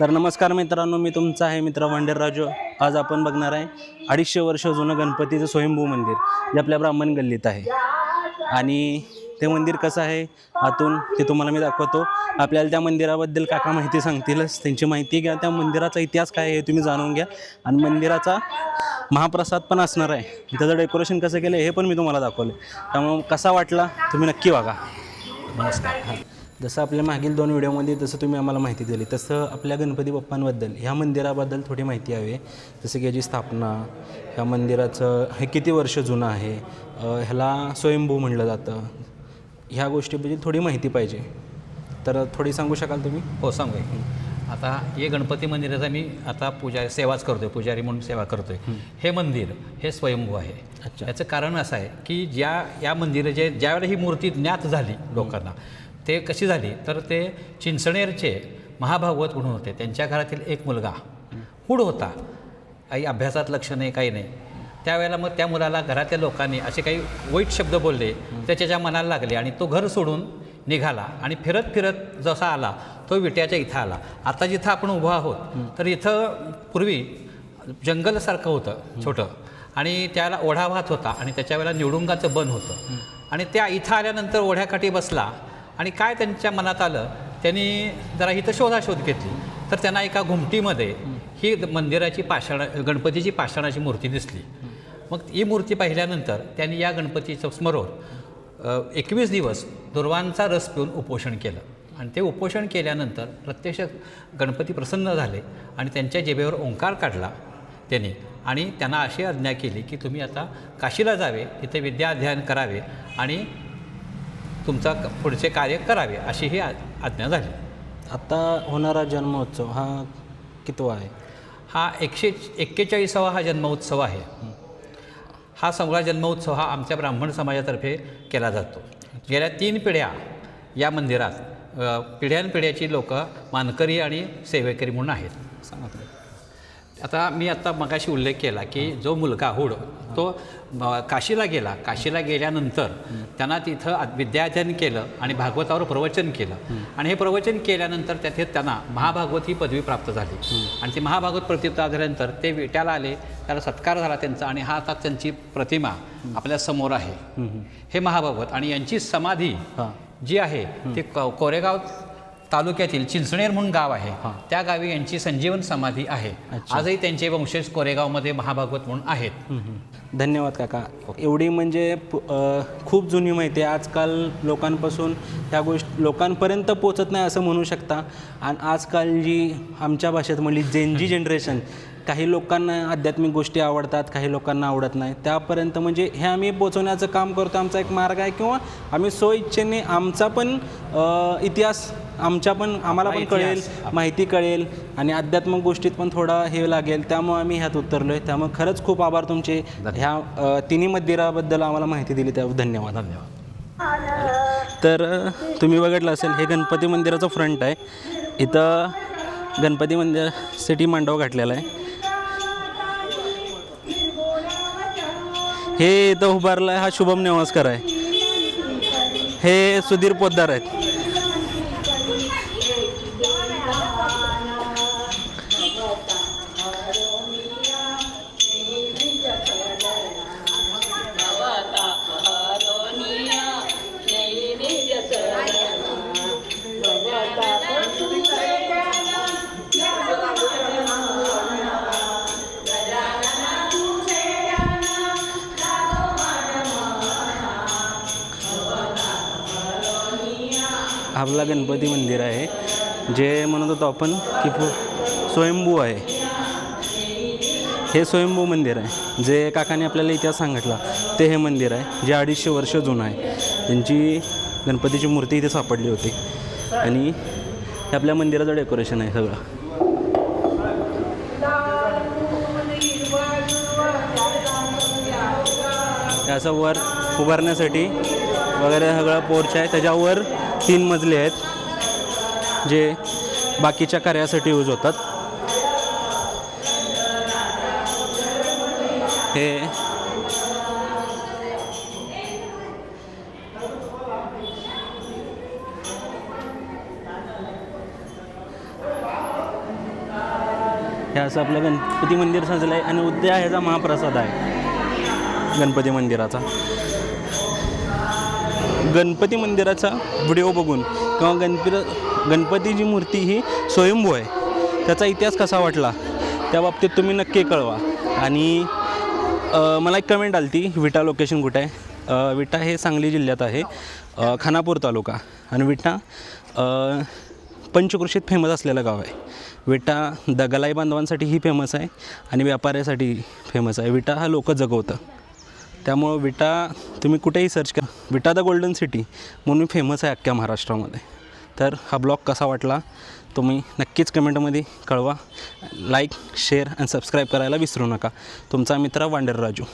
तर नमस्कार मित्रांनो मी तुमचा आहे मित्र वंडेर राजू आज आपण बघणार आहे अडीचशे वर्ष जुनं गणपतीचं स्वयंभू मंदिर जे आपल्या ब्राह्मण गल्लीत आहे. आणि ते मंदिर कसं आहे आतून ते तुम्हाला मी दाखवतो. आपल्याला त्या मंदिराबद्दल काका माहिती सांगतीलच. त्यांची माहिती घ्या त्या मंदिराचा इतिहास काय आहे हे तुम्ही जाणून घ्या. आणि मंदिराचा महाप्रसाद पण असणार आहे. त्याचं डेकोरेशन कसं केलं हे पण मी तुम्हाला दाखवलं त्यामुळं कसा वाटला तुम्ही नक्की बघा. नमस्कार. जसं आपल्या मागील दोन व्हिडिओमध्ये जसं तुम्ही आम्हाला माहिती दिली तसं आपल्या गणपती बाप्पांबद्दल ह्या मंदिराबद्दल थोडी माहिती हवी. आहे जसं की याची स्थापना ह्या मंदिराचं हे किती वर्ष जुनं आहे ह्याला स्वयंभू म्हणलं जातं. ह्या गोष्टीबद्दल थोडी माहिती पाहिजे. तर थोडी सांगू शकाल तुम्ही? हो सांगू. आता हे गणपती मंदिराचा मी आता पूजा सेवाच करतोय पुजारी म्हणून सेवा करतोय. हे मंदिर हे स्वयंभू आहे. अच्छा. याचं कारण असं आहे की ज्या या मंदिराचे ज्यावेळेला ही मूर्ती ज्ञात झाली लोकांना ते कशी झाली? तर ते चिंचणेरचे महाभागवत म्हणून होते. त्यांच्या घरातील एक मुलगा हुड होता. काही अभ्यासात लक्ष नाही काही नाही. त्यावेळेला मग त्या मुलाला घरातल्या लोकांनी असे काही वाईट शब्द बोलले ते त्याच्या मनाला लागले आणि तो घर सोडून निघाला आणि फिरत फिरत जसा आला तो विट्याच्या इथं आला. आता जिथं आपण उभं आहोत तर इथं पूर्वी जंगलसारखं होतं छोटं. आणि त्याला ओढा वाहत होता आणि त्याच्या वेळेला निवडुंगाचं बन होतं. आणि त्या इथं आल्यानंतर ओढ्याकाठी बसला आणि काय त्यांच्या मनात आलं त्यांनी जरा इथं शोधाशोध घेतली. तर त्यांना एका घुमटीमध्ये ही मंदिराची पाषाण गणपतीची पाषाणाची मूर्ती दिसली. मग ही मूर्ती पाहिल्यानंतर त्यांनी या गणपतीचं स्मरण एकवीस दिवस दुर्वांचा रस पिऊन उपोषण केलं. आणि ते उपोषण केल्यानंतर प्रत्यक्ष गणपती प्रसन्न झाले आणि त्यांच्या जेबेवर ओंकार काढला त्यांनी. आणि त्यांना अशी आज्ञा केली की तुम्ही आता काशीला जावे तिथे विद्या अध्ययन करावे आणि तुमचा पुढचे कार्य करावे अशी ही आज्ञा झाली. आता होणारा जन्मोत्सव हा कितवा आहे? हा एकशे एक्केचाळीसावा हा जन्मोत्सव आहे. हा सगळा जन्मोत्सव हा आमच्या ब्राह्मण समाजातर्फे केला जातो. गेल्या तीन पिढ्या या मंदिरात पिढ्यानपिढ्याची लोक मानकरी आणि सेवेकरी म्हणून आहेत. सांगा तुम्ही. आता मी आता मगाशी उल्लेख केला की जो मुलगा हुड तो काशीला गेला. काशीला गेल्यानंतर त्यांना तिथं विद्याध्ययन केलं आणि भागवतावर प्रवचन केलं. आणि हे प्रवचन केल्यानंतर त्याथे त्यांना महाभागवत ही पदवी प्राप्त झाली. आणि ती महाभागवत प्रतिप्त झाल्यानंतर ते विट्याला आले त्याला सत्कार झाला त्यांचा आणि हा आता त्यांची प्रतिमा आपल्यासमोर आहे. हे महाभागवत आणि यांची समाधी जी आहे ती कोरेगाव तालुक्यातील चिंचणेर म्हणून गाव आहे. त्या गावी यांची संजीवन समाधी आहे. आजही त्यांचे वंशज कोरेगावमध्ये महाभागवत म्हणून आहेत. धन्यवाद काका. एवढी म्हणजे खूप जुनी माहिती आहे. आजकाल लोकांपासून ह्या गोष्टी लोकांपर्यंत पोचत नाही असं म्हणू शकता. आणि आजकाल जी आमच्या भाषेत म्हणली जेनजी जनरेशन काही लोकांना आध्यात्मिक गोष्टी आवडतात काही लोकांना आवडत नाही. त्यापर्यंत म्हणजे हे आम्ही पोचवण्याचं काम करतो. आमचा एक मार्ग आहे किंवा आम्ही स्वइच्छेने आमचा पण इतिहास आमच्या पण आम्हाला पण कळेल. माहिती कळेल आणि आध्यात्मिक गोष्टीत पण थोडा हे लागेल. त्यामुळे आम्ही ह्यात उतरलो आहे त्यामुळे खरंच खूप आभार तुमचे. ह्या तिन्ही मंदिराबद्दल आम्हाला माहिती दिली त्याबद्दल धन्यवाद. धन्यवाद. तर तुम्ही बघितलं असेल हे गणपती मंदिराचं फ्रंट आहे. इथं गणपती मंदिरासाठी मांडव घातलेला आहे. हे इथं उभारलं आहे हा शुभम नेवासकर आहे. हे सुधीर पोद्दार आहेत. आपला गणपती मंदिर आहे जे म्हणत होतो आपण की स्वयंभू आहे. हे स्वयंभू मंदिर आहे जे काकाने आपल्याला इतिहास सांगितला ते हे मंदिर आहे जे अडीचशे वर्ष जुनं आहे. त्यांची गणपतीची मूर्ती इथे सापडली होती. आणि हे आपल्या मंदिराचं डेकोरेशन आहे सगळं. त्याचं वर उभारण्यासाठी वगैरे सगळं पोर्च आहे त्याच्यावर तीन मजले आहेत जे बाकीच्या कार्यासाठी यूज होतात. हे हे असं आपलं गणपती मंदिर सजलं आहे आणि उद्या ह्याचा महाप्रसाद आहे. गणपती मंदिराचा. गणपती मंदिराचा व्हिडिओ बघून किंवा गणपती गणपतीची मूर्ती ही स्वयंभू आहे. त्याचा इतिहास कसा वाटला त्या बाबतीत तुम्ही नक्की कळवा. आणि मला एक कमेंट आली ती विटा लोकेशन कुठे आहे? विटा हे सांगली जिल्ह्यात आहे खानापूर तालुका. आणि विटा पंचकृषीत फेमस असलेलं गाव आहे. विटा दगलाई बांधवांसाठीही फेमस आहे आणि व्यापाऱ्यासाठी फेमस आहे. विटा हा लोक जगवतं. त्यामुळं विटा तुम्ही कुठेही सर्च करा. विटा द गोल्डन सिटी म्हणून फेमस आहे अख्ख्या महाराष्ट्रामध्ये. तर हा ब्लॉग कसा वाटला तुम्ही नक्कीच कमेंटमध्ये कळवा. लाईक शेअर आणि सबस्क्राईब करायला विसरू नका. तुमचा मित्र वांडर राजू